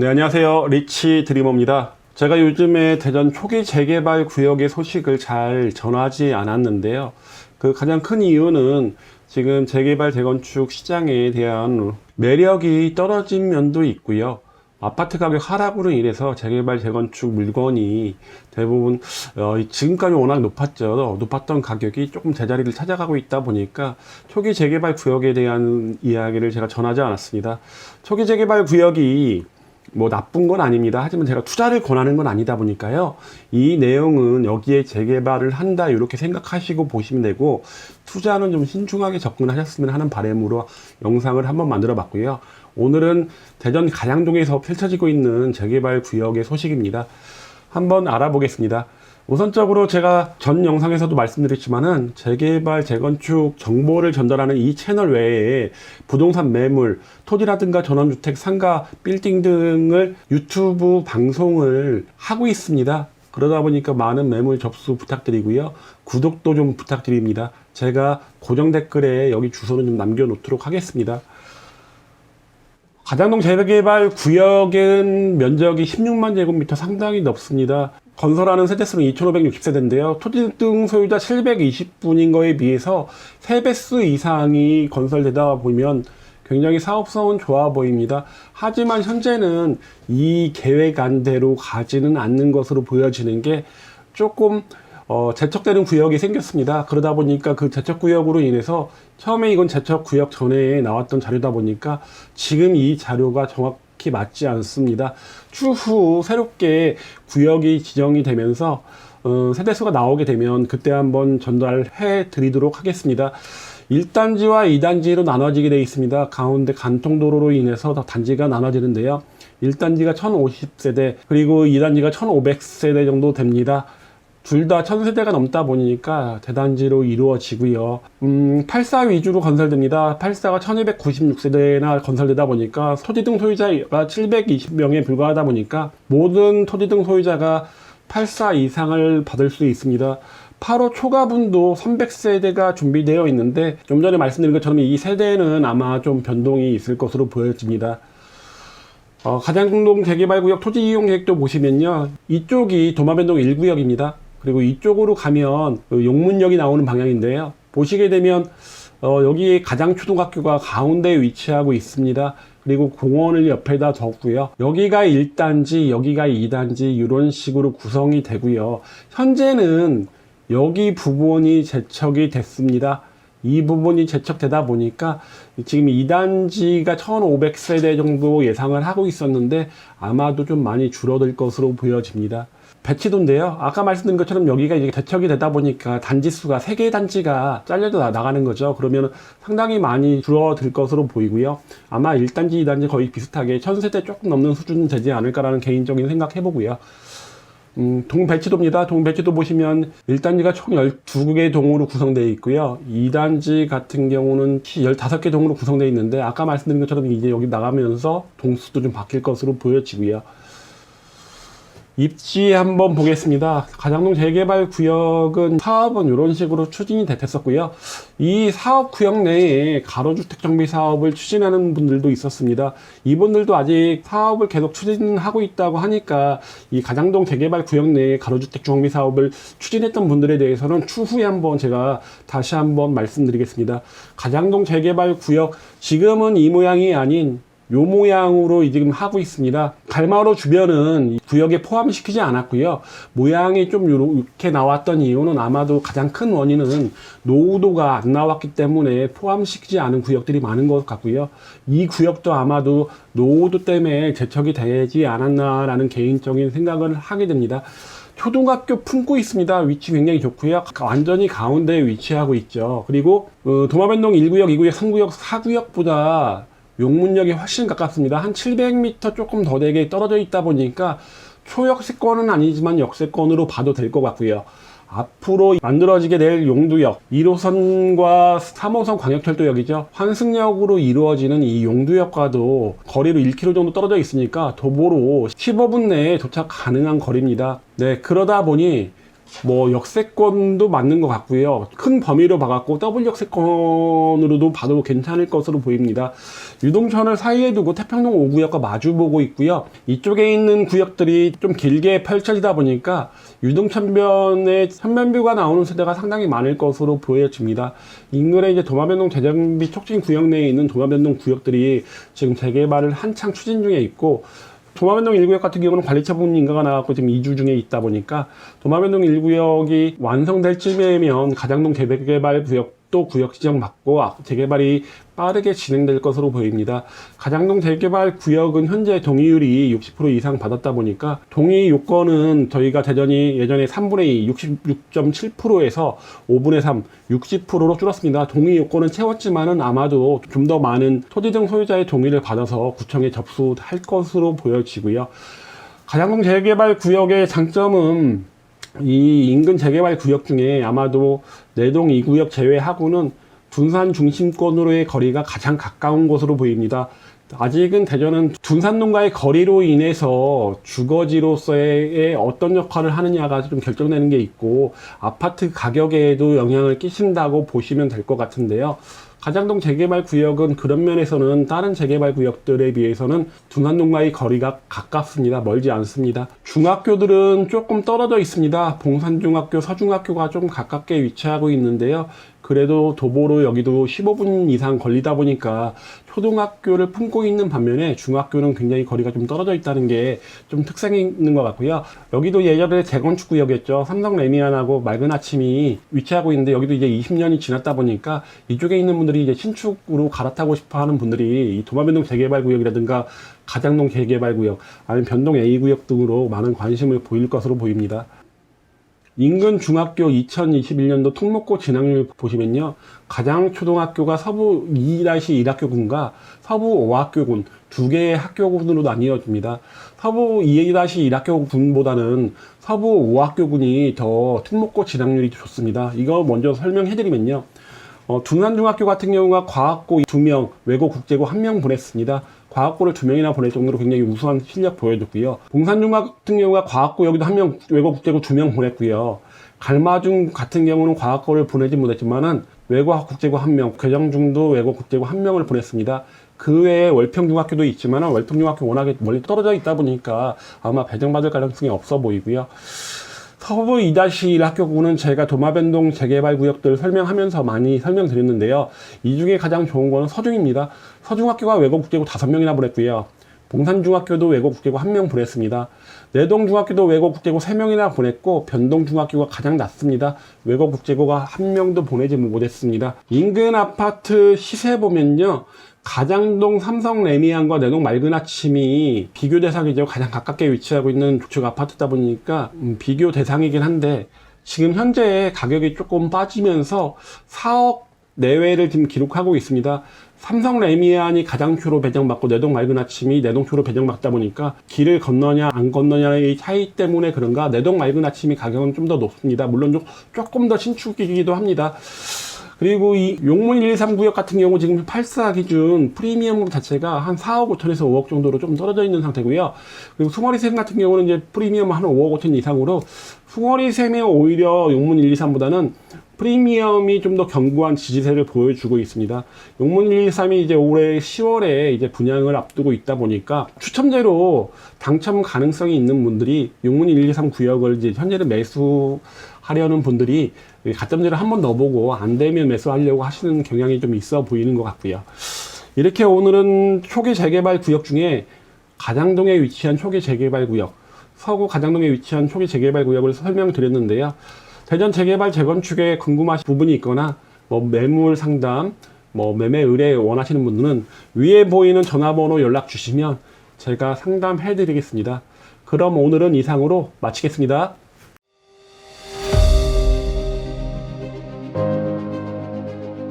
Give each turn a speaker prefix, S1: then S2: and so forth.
S1: 네, 안녕하세요. 리치 드리머입니다. 제가 요즘에 대전 초기 재개발 구역의 소식을 잘 전하지 않았는데요. 그 가장 큰 이유는 지금 재개발 재건축 시장에 대한 매력이 떨어진 면도 있고요. 아파트 가격 하락으로 인해서 재개발 재건축 물건이 대부분 어, 지금까지 워낙 높았죠. 높았던 가격이 조금 제자리를 찾아가고 있다 보니까 초기 재개발 구역에 대한 이야기를 제가 전하지 않았습니다. 초기 재개발 구역이 뭐 나쁜 건 아닙니다. 하지만 제가 투자를 권하는 건 아니다 보니까요. 이 내용은 여기에 재개발을 한다 이렇게 생각하시고 보시면 되고 투자는 좀 신중하게 접근하셨으면 하는 바람으로 영상을 한번 만들어 봤고요. 오늘은 대전 가양동에서 펼쳐지고 있는 재개발 구역의 소식입니다. 한번 알아보겠습니다. 우선적으로 제가 전 영상에서도 말씀드렸지만은 재개발, 재건축 정보를 전달하는 이 채널 외에 부동산 매물, 토지라든가 전원주택, 상가, 빌딩 등을 유튜브 방송을 하고 있습니다. 그러다 보니까 많은 매물 접수 부탁드리고요. 구독도 좀 부탁드립니다. 제가 고정 댓글에 여기 주소는 좀 남겨놓도록 하겠습니다. 가장동 재개발 구역은 면적이 16만 제곱미터 상당히 넓습니다. 건설하는 세대수는 2,560세대인데요. 토지 등 소유자 720분인 거에 비해서 3배수 이상이 건설되다 보면 굉장히 사업성은 좋아 보입니다. 하지만 현재는 이 계획 안대로 가지는 않는 것으로 보여지는 게 조금 어, 제척되는 구역이 생겼습니다. 그러다 보니까 그 제척 구역으로 인해서 처음에 이건 제척 구역 전에 나왔던 자료다 보니까 지금 이 자료가 정확 히 맞지 않습니다. 추후 새롭게 구역이 지정이 되면서 어, 세대수가 나오게 되면 그때 한번 전달해 드리도록 하겠습니다. 1단지와 2단지로 나눠지게 되어 있습니다. 가운데 간통도로로 인해서 더 단지가 나눠지는데요. 1단지가 1050세대, 그리고 2단지가 1500세대 정도 됩니다. 둘다 1000세대가 넘다 보니까 대단지로 이루어지고요. 음, 84 위주로 건설됩니다. 84가 1296세대나 건설되다 보니까 토지 등 소유자가 720명에 불과하다 보니까 모든 토지 등 소유자가 84 이상을 받을 수 있습니다. 8호 초과분도 300세대가 준비되어 있는데 좀 전에 말씀드린 것처럼 이 세대는 아마 좀 변동이 있을 것으로 보여집니다. 어, 가장동 재개발구역 토지 이용 계획도 보시면요. 이쪽이 도마변동 1구역입니다. 그리고 이쪽으로 가면 그 용문역이 나오는 방향인데요. 보시게 되면 어, 여기 가장 초등학교가 가운데 위치하고 있습니다. 그리고 공원을 옆에다 뒀고요. 여기가 1단지, 여기가 2단지 이런 식으로 구성이 되고요. 현재는 여기 부분이 제척이 됐습니다. 이 부분이 제척되다 보니까 지금 2단지가 1500세대 정도 예상을 하고 있었는데 아마도 좀 많이 줄어들 것으로 보여집니다. 배치도인데요. 아까 말씀드린 것처럼 여기가 이제 개척이 되다 보니까 단지 수가 3개 단지가 잘려져 나- 나가는 거죠. 그러면 상당히 많이 줄어들 것으로 보이고요. 아마 1단지, 2단지 거의 비슷하게 1000세대 조금 넘는 수준 되지 않을까라는 개인적인 생각 해보고요. 음, 동 배치도입니다. 동 배치도 보시면 1단지가 총 12개 동으로 구성되어 있고요. 2단지 같은 경우는 15개 동으로 구성되어 있는데 아까 말씀드린 것처럼 이제 여기 나가면서 동수도 좀 바뀔 것으로 보여지고요. 입지 한번 보겠습니다. 가장동 재개발 구역은 사업은 이런 식으로 추진이 됐었고요. 이 사업 구역 내에 가로주택 정비 사업을 추진하는 분들도 있었습니다. 이분들도 아직 사업을 계속 추진하고 있다고 하니까 이 가장동 재개발 구역 내에 가로주택 정비 사업을 추진했던 분들에 대해서는 추후에 한번 제가 다시 한번 말씀드리겠습니다. 가장동 재개발 구역 지금은 이 모양이 아닌 요 모양으로 지금 하고 있습니다. 갈마로 주변은 이 구역에 포함시키지 않았고요. 모양이 좀 이렇게 나왔던 이유는 아마도 가장 큰 원인은 노후도가 안 나왔기 때문에 포함시키지 않은 구역들이 많은 것 같고요. 이 구역도 아마도 노후도 때문에 제척이 되지 않았나라는 개인적인 생각을 하게 됩니다. 초등학교 품고 있습니다. 위치 굉장히 좋고요. 완전히 가운데에 위치하고 있죠. 그리고 어, 도마변동 1구역, 2구역, 3구역, 4구역보다 용문역이 훨씬 가깝습니다. 한 700m 조금 더 되게 떨어져 있다 보니까 초역세권은 아니지만 역세권으로 봐도 될 것 같고요. 앞으로 만들어지게 될 용두역 1호선과 3호선 광역철도역이죠. 환승역으로 이루어지는 이 용두역과도 거리로 1km 정도 떨어져 있으니까 도보로 15분 내에 도착 가능한 거리입니다. 네, 그러다 보니 뭐 역세권도 맞는 것 같고요. 큰 범위로 봐갖고 더블 역세권으로도 봐도 괜찮을 것으로 보입니다. 유동천을 사이에 두고 태평동 5구역과 마주보고 있고요. 이쪽에 있는 구역들이 좀 길게 펼쳐지다 보니까 유동천변에 현면뷰가 나오는 세대가 상당히 많을 것으로 보여집니다. 인근에 이제 도마변동 재정비 촉진 구역 내에 있는 도마변동 구역들이 지금 재개발을 한창 추진 중에 있고 도마변동 1구역 같은 경우는 관리처 분 인가가 나왔고 지금 2주 중에 있다 보니까 도마변동 1구역이 완성될 쯤이면 가장동 재개발 구역도 구역 지정 받고 아, 재개발이 빠르게 진행될 것으로 보입니다. 가장동 재개발 구역은 현재 동의율이 60% 이상 받았다 보니까 동의 요건은 저희가 대전이 예전에 3분의 2, 66.7%에서 5분의 3, 60%로 줄었습니다. 동의 요건은 채웠지만은 아마도 좀 더 많은 토지 등 소유자의 동의를 받아서 구청에 접수할 것으로 보여지고요. 가장동 재개발 구역의 장점은 이 인근 재개발 구역 중에 아마도 내동 2구역 제외하고는 둔산 중심권으로의 거리가 가장 가까운 곳으로 보입니다. 아직은 대전은 둔산동과의 거리로 인해서 주거지로서의 어떤 역할을 하느냐가 좀 결정되는 게 있고 아파트 가격에도 영향을 끼친다고 보시면 될 것 같은데요. 가장동 재개발 구역은 그런 면에서는 다른 재개발 구역들에 비해서는 둔산동과의 거리가 가깝습니다. 멀지 않습니다. 중학교들은 조금 떨어져 있습니다. 봉산중학교, 서중학교가 좀 가깝게 위치하고 있는데요. 그래도 도보로 여기도 15분 이상 걸리다 보니까 초등학교를 품고 있는 반면에 중학교는 굉장히 거리가 좀 떨어져 있다는 게 좀 특색이 있는 것 같고요. 여기도 예전에 재건축 구역이었죠. 삼성 레미안하고 맑은 아침이 위치하고 있는데 여기도 이제 20년이 지났다 보니까 이쪽에 있는 분들이 이제 신축으로 갈아타고 싶어 하는 분들이 이 도마변동 재개발 구역이라든가 가장동 재개발 구역 아니면 변동 A 구역 등으로 많은 관심을 보일 것으로 보입니다. 인근 중학교 2021년도 특목고 진학률 보시면요. 가장 초등학교가 서부 2-1학교군과 서부 5학교군 두 개의 학교군으로 나뉘어집니다. 서부 2-1학교군보다는 서부 5학교군이 더 특목고 진학률이 좋습니다. 이거 먼저 설명해드리면요. 어, 둔산중학교 같은 경우가 과학고 2명, 외고 국제고 1명 보냈습니다. 과학고를 2명이나 보낼 정도로 굉장히 우수한 실력 보여줬고요. 봉산중 같은 경우가 과학고 여기도 1명, 외고 국제고 2명 보냈고요. 갈마중 같은 경우는 과학고를 보내지 못했지만은 외고 국제고 1명, 괴정중도 외고 국제고 1명을 보냈습니다. 그 외에 월평중학교도 있지만 월평중학교 워낙에 멀리 떨어져 있다 보니까 아마 배정받을 가능성이 없어 보이고요. 서부 2-1 학교구는 제가 도마변동 재개발 구역들 설명하면서 많이 설명드렸는데요. 이 중에 가장 좋은 거는 서중입니다. 서중학교가 외고 국제고 5명이나 보냈고요. 봉산중학교도 외고 국제고 1명 보냈습니다. 내동중학교도 외고 국제고 3명이나 보냈고 변동중학교가 가장 낮습니다. 외고 국제고가 1명도 보내지 못했습니다. 인근 아파트 시세 보면요. 가장동 삼성 레미안과 내동 맑은 아침이 비교 대상이죠. 가장 가깝게 위치하고 있는 주축 아파트다 보니까 음, 비교 대상이긴 한데 지금 현재 가격이 조금 빠지면서 4억 내외를 지금 기록하고 있습니다. 삼성 레미안이 가장표로 배정받고 내동 맑은 아침이 내동표로 배정받다 보니까 길을 건너냐 안 건너냐의 차이 때문에 그런가 내동 맑은 아침이 가격은 좀 더 높습니다. 물론 좀 조금 더 신축이기도 합니다. 그리고 이 용문 123 구역 같은 경우 지금 84 기준 프리미엄 자체가 한 4억 5천에서 5억 정도로 좀 떨어져 있는 상태고요. 그리고 숭어리샘 같은 경우는 이제 프리미엄 한 5억 5천 이상으로 숭어리샘이 오히려 용문 123보다는 프리미엄이 좀 더 견고한 지지세를 보여주고 있습니다. 용문 123이 이제 올해 10월에 이제 분양을 앞두고 있다 보니까 추첨제로 당첨 가능성이 있는 분들이 용문 123 구역을 이제 현재는 매수 하려는 분들이 가점제를 한번 넣어보고 안 되면 매수하려고 하시는 경향이 좀 있어 보이는 것 같고요. 이렇게 오늘은 초기 재개발 구역 중에 가장동에 위치한 초기 재개발 구역, 서구 가장동에 위치한 초기 재개발 구역을 설명드렸는데요. 대전 재개발 재건축에 궁금하신 부분이 있거나 뭐 매물 상담, 뭐 매매 의뢰 원하시는 분들은 위에 보이는 전화번호 연락 주시면 제가 상담해 드리겠습니다. 그럼 오늘은 이상으로 마치겠습니다.